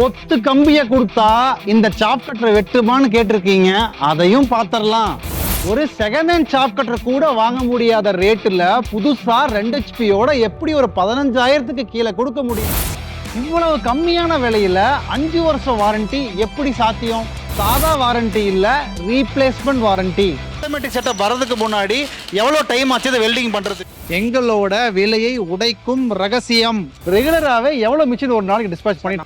கொத்து கம்பியை கொடுத்தா இந்த சாப் கட்டரை வெட்டுமான்னு கேட்டிருக்கீங்க. அதையும் பார்த்துடலாம். ஒரு செகண்ட் ஹேண்ட் சாப் கட்டர் கூட வாங்க முடியாத ரேட்டில் புதுசாக ரெண்டு ஹெச்பியோட எப்படி ஒரு பதினஞ்சாயிரத்துக்கு கீழே கொடுக்க முடியும்? இவ்வளவு கம்மியான விலையில அஞ்சு வருஷம் வாரண்டி எப்படி சாத்தியம்? சாதா வாரண்டி இல்ல ரீப்ளேஸ்மெண்ட் வாரண்டி ஆட்டோமேட்டிக் செட்டப் வரதுக்கு முன்னாடி எவ்வளோ டைம் ஆச்சு இதை வெல்டிங் பண்றது? எங்களோட விலையை உடைக்கும் ரகசியம். ரெகுலராகவே எவ்வளோ மிஷின் ஒரு நாளைக்கு டிஸ்பேச் பண்ணி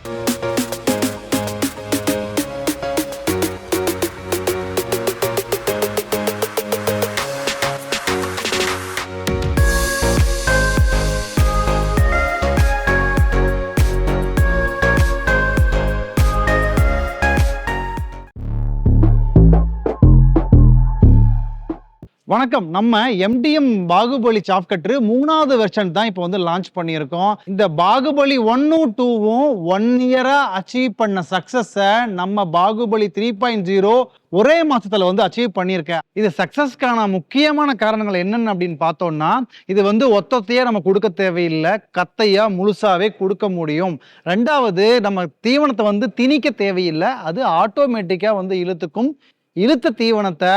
வணக்கம். நம்ம எம்டிஎம் பாகுபலி சாப்கட்ரு மூணாவது வெர்ஷன் தான் இப்போ வந்து லான்ச் பண்ணியிருக்கோம். இந்த பாகுபலி ஒன்னும் டூவும் ஒன் இயரா அச்சீவ் பண்ண சக்சஸை நம்ம பாகுபலி த்ரீ பாயிண்ட் ஜீரோ ஒரே மாசத்துல வந்து அச்சீவ் பண்ணியிருக்கேன். இது சக்சஸ்க்கான முக்கியமான காரணங்கள் என்னென்ன அப்படின்னு பார்த்தோம்னா இது வந்து ஒத்தத்தையே நம்ம கொடுக்க தேவையில்லை. கத்தையா முழுசாவே கொடுக்க முடியும். ரெண்டாவது நம்ம தீவனத்தை வந்து திணிக்க தேவையில்லை. அது ஆட்டோமேட்டிக்கா வந்து இழுத்துக்கும். இழுத்த தீவனத்தை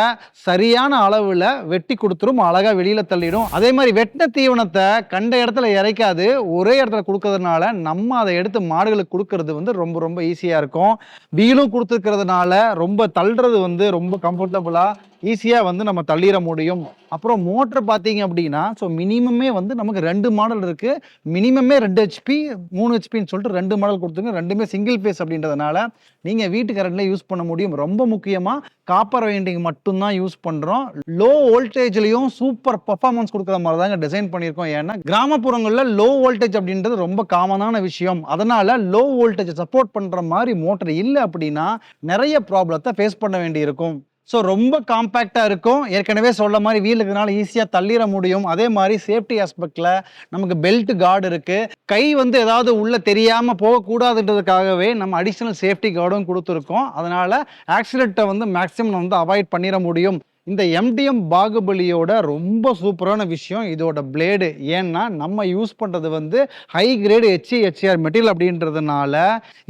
சரியான அளவில் வெட்டி கொடுத்துரும் அழகாக வெளியில் தள்ளிடும். அதே மாதிரி வெட்டின தீவனத்தை கண்ட இடத்துல இறைக்காது ஒரே இடத்துல கொடுக்கறதுனால நம்ம அதை எடுத்து மாடுகளுக்கு கொடுக்கறது வந்து ரொம்ப ரொம்ப ஈஸியாக இருக்கும். வீலும் கொடுத்துருக்கிறதுனால ரொம்ப தள்ளுறது வந்து ரொம்ப கம்ஃபர்டபுளாக ஈஸியாக வந்து நம்ம தள்ளிட முடியும். அப்புறம் மோட்டர் பார்த்தீங்க அப்படின்னா ஸோ மினிமமே வந்து நமக்கு ரெண்டு மாடல் இருக்குது மினிமமே ரெண்டு ஹெச்பி மூணு ஹெச்பின்னு சொல்லிட்டு ரெண்டு மாடல் கொடுத்துருங்க. ரெண்டுமே சிங்கிள் ஃபேஸ் அப்படின்றதுனால நீங்கள் வீட்டு கரண்ட்லேயே யூஸ் பண்ண முடியும். ரொம்ப முக்கியமாக காப்பர் வைண்டிங் மட்டும்தான் யூஸ் பண்ணுறோம் லோ வோல்டேஜ்லேயும் சூப்பர் பர்ஃபார்மன்ஸ் கொடுக்குற மாதிரி தாங்க டிசைன் பண்ணியிருக்கோம். ஏன்னா கிராமப்புறங்களில் லோ வோல்டேஜ் அப்படின்றது ரொம்ப காமனான விஷயம். அதனால் லோ வோல்டேஜ் சப்போர்ட் பண்ணுற மாதிரி மோட்டர் இல்லை அப்படின்னா நிறைய ப்ராப்ளத்தை ஃபேஸ் பண்ண வேண்டியிருக்கும். ஸோ ரொம்ப காம்பேக்டாக இருக்கும். ஏற்கனவே சொல்ல மாதிரி வீல் இருக்கிறனால ஈஸியாக தள்ளிட முடியும். அதே மாதிரி சேஃப்டி ஆஸ்பெக்டில் நமக்கு பெல்ட் கார்டு இருக்குது கை வந்து ஏதாவது உள்ளே தெரியாமல் போகக்கூடாதுன்றதுக்காகவே நம்ம அடிஷ்னல் சேஃப்டி கார்டும் கொடுத்துருக்கோம். அதனால் ஆக்சிடெண்ட்டை வந்து மேக்ஸிமம் வந்து அவாய்ட் பண்ணிட முடியும். இந்த எம்டிஎம் பாகுபலியோட ரொம்ப சூப்பரான விஷயம் இதோட பிளேடு ஏன்னா நம்ம யூஸ் பண்ணுறது வந்து high grade HC HR material அப்படின்றதுனால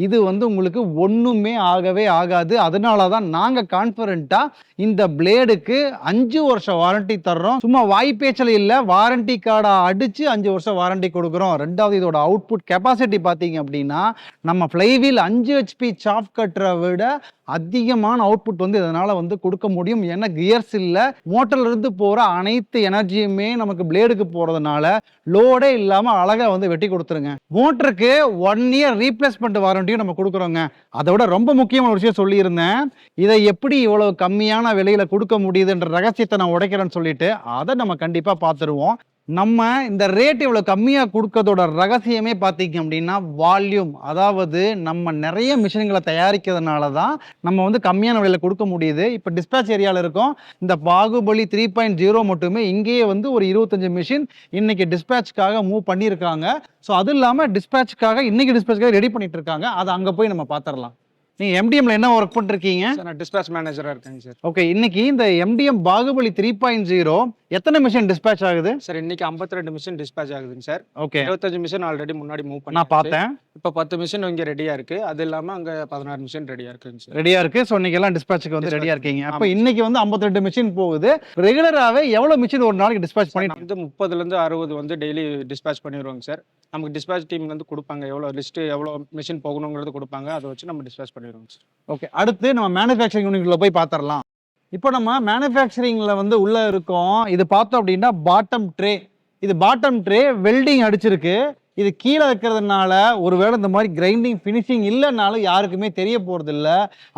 இது வந்து உங்களுக்கு ஒன்றுமே ஆகவே ஆகாது. அதனால தான் நாங்கள் கான்ஃபிடண்ட்டாக இந்த பிளேடுக்கு அஞ்சு வருஷம் வாரண்டி தர்றோம். சும்மா வாய்ப்பேச்சல் இல்லை வாரண்டி கார்டை அடித்து அஞ்சு வருஷம் வாரண்டி கொடுக்குறோம். ரெண்டாவது இதோட அவுட்புட் கெப்பாசிட்டி பார்த்தீங்க அப்படின்னா நம்ம ஃப்ளைவீல் அஞ்சு ஹெச்பி சாஃப் கட்டுற விட அதிகமான அவுட்புட் வந்து இதனால் வந்து கொடுக்க முடியும்? ஏன்னா கியர்ஸ் இல்லை. மோட்டர்லேருந்து போகிற அனைத்து எனர்ஜியுமே நமக்கு பிளேடுக்கு போகிறதுனால லோடே இல்லாமல் அழகாக வந்து வெட்டி கொடுத்துருங்க. மோட்டருக்கு ஒன் இயர் ரீப்ளேஸ்மெண்ட் வாரண்டியும் நம்ம கொடுக்குறோங்க. அதை விட ரொம்ப முக்கியமான ஒரு விஷயம் சொல்லியிருந்தேன். இதை எப்படி இவ்வளோ கம்மியான விலையில் கொடுக்க முடியுதுன்ற ரகசியத்தை நான் உடைக்கிறேன்னு சொல்லிட்டு அதை நம்ம கண்டிப்பாக பார்த்துருவோம். நம்ம இந்த ரேட் இவ்வளோ கம்மியாக கொடுக்கறதோட ரகசியமே பார்த்தீங்க அப்படின்னா வால்யூம் அதாவது நம்ம நிறைய மிஷின்களை தயாரிக்கிறதுனால தான் நம்ம வந்து கம்மியான விலையில் கொடுக்க முடியுது. இப்போ டிஸ்பேச் ஏரியாவில் இருக்கோம். இந்த பாகுபலி த்ரீ பாயிண்ட் ஜீரோ மட்டுமே இங்கேயே வந்து ஒரு இருபத்தஞ்சு மிஷின் இன்னைக்கு டிஸ்பேச்சுக்காக மூவ் பண்ணியிருக்காங்க. ஸோ அது இல்லாமல் டிஸ்பேச்சுக்காக இன்னைக்கு டிஸ்பேச்சுக்காக ரெடி பண்ணிட்டு இருக்காங்க. அதை அங்கே போய் நம்ம பார்த்துடலாம். நீங்கள் எம்டிஎம்ல என்ன ஒர்க் பண்ணிருக்கீங்க? நான் டிஸ்பேச் மேனேஜராக இருக்கேங்க சார். ஓகே இன்னைக்கு இந்த MTM Baahubali three point zero எத்தனை மிஷின் டிஸ்பேச் ஆகுது? சார் இன்னைக்கு 52 ரெண்டு மிஷின் டிஸ்பேச் ஆகுதுங்க சார். ஓகே இருபத்தஞ்சு மிஷின் ஆல்ரெடி முன்னாடி மூவ் பண்ணி நான் பார்த்தேன். இப்போ பத்து மிஷின் இங்கே ரெடியா இருக்கு. அது இல்லாம அங்க பதினாறு மிஷின் ரெடியா இருக்குங்க சார். ரெடியா இருக்கு. ஸோ இன்னைக்கு எல்லாம் டிஸ்பேச்சுக்கு வந்து. ரெடியா இருக்கீங்க. அப்போ. இன்னைக்கு வந்து 52 மிஷின் போகுது. ரெகுலராகவே எவ்வளவு மிஷின் ஒரு நாளைக்கு டிஸ்பேச் பண்ணிட்டு வந்து முப்பதுல இருந்து அறுபது வந்து டெய்லி டிஸ்பேச் பண்ணிடுவோங்க சார். நமக்கு டிஸ்பேச் டீம்ல இருந்து கொடுப்பாங்க. எவ்வளோ லிஸ்ட் எவ்வளோ மிஷின் போகணுங்கிறது கொடுப்பாங்க. அதை வச்சு நம்ம டிஸ்பேச் பண்ணிடுவோங்க சார் ஓகே அடுத்து நம்ம மேனுஃபேக்சரிங் யூனிட்ல போய் பார்த்துடலாம் இப்போ நம்ம மேனுஃபேக்சரிங்ல வந்து உள்ள இருக்கோம். இது பார்த்தோம் அப்படின்னா பாட்டம் ட்ரே இது பாட்டம் ட்ரே வெல்டிங் அடிச்சிருக்கு. இது கீழே வைக்கிறதுனால ஒருவேளை இந்த மாதிரி கிரைண்டிங் ஃபினிஷிங் இல்லைனாலும் யாருக்குமே தெரிய போகிறதில்ல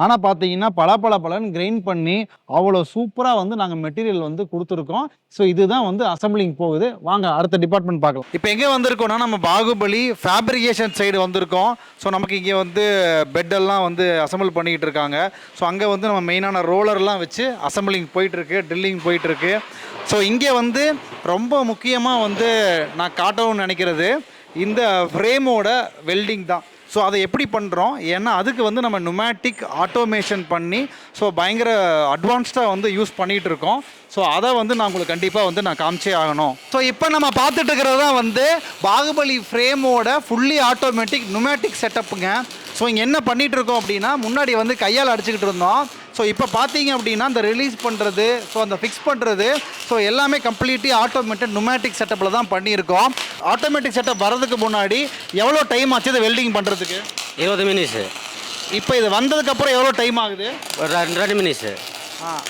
ஆனால் பார்த்தீங்கன்னா பல பல பலன்னு கிரைண்ட் பண்ணி அவ்வளோ சூப்பராக வந்து நாங்கள் மெட்டீரியல் வந்து கொடுத்துருக்கோம். ஸோ இதுதான் வந்து அசம்பிளிங் போகுது. வாங்க அடுத்த டிபார்ட்மெண்ட் பார்க்கலாம். இப்போ எங்கே வந்திருக்கோம்னா நம்ம பாகுபலி ஃபேப்ரிகேஷன் சைடு வந்திருக்கோம். ஸோ நமக்கு இங்கே வந்து பெட்டெல்லாம் வந்து அசம்பிள் பண்ணிக்கிட்டு இருக்காங்க. ஸோ அங்கே வந்து நம்ம மெயினான ரோலர்லாம் வச்சு அசம்பிளிங் போயிட்டுருக்கு ட்ரில்லிங் போயிட்டுருக்கு. ஸோ இங்கே வந்து ரொம்ப முக்கியமாக வந்து நான் காட்டணும்னு நினைக்கிறது இந்த ஃப்ரேமோட வெல்டிங் தான். ஸோ அதை எப்படி பண்ணுறோம் ஏன்னா அதுக்கு வந்து நம்ம நுமேட்டிக் ஆட்டோமேஷன் பண்ணி ஸோ பயங்கர அட்வான்ஸ்டாக வந்து யூஸ் பண்ணிகிட்டு இருக்கோம். ஸோ அதை வந்து நான் உங்களுக்கு கண்டிப்பாக வந்து நான் காமிச்சே ஆகணும். ஸோ இப்போ நம்ம பார்த்துட்டு இருக்கிறது தான் வந்து பாகுபலி ஃப்ரேமோட ஃபுல்லி ஆட்டோமேட்டிக் நுமேட்டிக் செட்டப்புங்க ஸோ இங்கே என்ன பண்ணிகிட்டு இருக்கோம் அப்படின்னா முன்னாடி வந்து கையால் அடிச்சுக்கிட்டு இருந்தோம். ஸோ இப்போ பார்த்தீங்க அப்படின்னா அந்த ரிலீஸ் பண்ணுறது ஸோ அந்த ஃபிக்ஸ் பண்ணுறது ஸோ எல்லாமே கம்ப்ளீட்லி ஆட்டோமேட்டட் நுமேட்டிக் செட்டப்பில் தான் பண்ணியிருக்கோம். ஆட்டோமேட்டிக் செட்டப் வரதுக்கு முன்னாடி எவ்வளோ டைம் ஆச்சு இதை வெல்டிங் பண்ணுறதுக்கு இருபது மினிட்ஸு இப்போ இது வந்ததுக்கப்புறம் எவ்வளோ டைம் ஆகுது? ஒரு ரெண்டு ரெண்டு மினிட்ஸு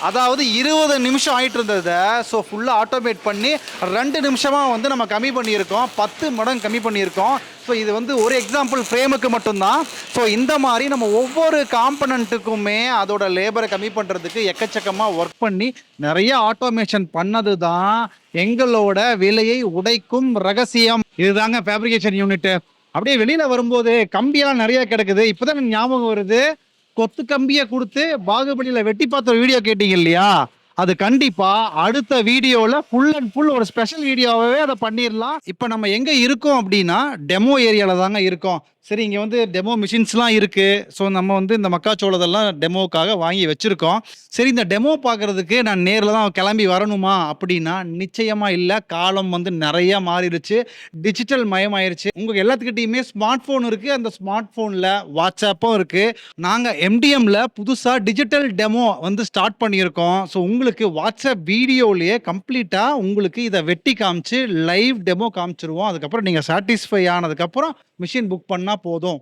அதாவது இருபது நிமிஷம் ஆயிட்டு இருந்ததை ஸோ ஃபுல்லாக ஆட்டோமேட் பண்ணி ரெண்டு நிமிஷமாக வந்து நம்ம கம்மி பண்ணியிருக்கோம். பத்து மடங்கு கம்மி பண்ணியிருக்கோம். ஸோ இது வந்து ஒரு எக்ஸாம்பிள் ஃப்ரேமுக்கு மட்டும்தான். ஸோ இந்த மாதிரி நம்ம ஒவ்வொரு காம்பனண்ட்டுக்குமே அதோட லேபரை கம்மி பண்ணுறதுக்கு எக்கச்சக்கமாக ஒர்க் பண்ணி நிறைய ஆட்டோமேஷன் பண்ணது தான் எங்களோட விலையை உடைக்கும் ரகசியம். இதுதாங்க ஃபேப்ரிகேஷன் யூனிட்டு அப்படியே வெளியில் வரும்போது கம்பியெல்லாம் நிறைய கிடக்குது. இப்போதான் ஞாபகம் வருது. கொத்து கம்பியை கொடுத்து பாகுபலியில் வெட்டி பார்த்த வீடியோ கேட்டீங்க இல்லையா? அது கண்டிப்பா அடுத்த வீடியோல ஃபுல் அண்ட் ஃபுல் ஒரு ஸ்பெஷல் வீடியோவே அதை பண்ணிடலாம் இப்போ நம்ம எங்க இருக்கோம் அப்படின்னா டெமோ ஏரியால தாங்க இருக்கோம். சரி இங்க வந்து டெமோ மிஷின்ஸ்லாம் இருக்கு. ஸோ நம்ம வந்து இந்த மக்காச்சோளதெல்லாம் டெமோக்காக வாங்கி வச்சிருக்கோம். சரி இந்த டெமோ பார்க்கறதுக்கு நான் நேரில் தான் கிளம்பி வரணுமா அப்படின்னா நிச்சயமா இல்லை. காலம் வந்து நிறைய மாறிடுச்சு. டிஜிட்டல் மயமாயிருச்சு. உங்க எல்லாத்துக்கிட்டையுமே ஸ்மார்ட் ஃபோன் இருக்கு. அந்த ஸ்மார்ட் ஃபோனில் வாட்ஸ்அப்பும் இருக்கு. நாங்கள் எம்டிஎம்ல புதுசாக டிஜிட்டல் டெமோ வந்து ஸ்டார்ட் பண்ணியிருக்கோம். ஸோ உங்களுக்கு உங்களுக்கு வாட்ஸ்அப் வீடியோலேயே கம்ப்ளீட்டாக உங்களுக்கு இதை வெட்டி காமிச்சு லைவ் டெமோ காமிச்சிருவோம். அதுக்கப்புறம் நீங்கள் சாட்டிஸ்ஃபை ஆனதுக்கப்புறம் மிஷின் புக் பண்ணால் போதும்.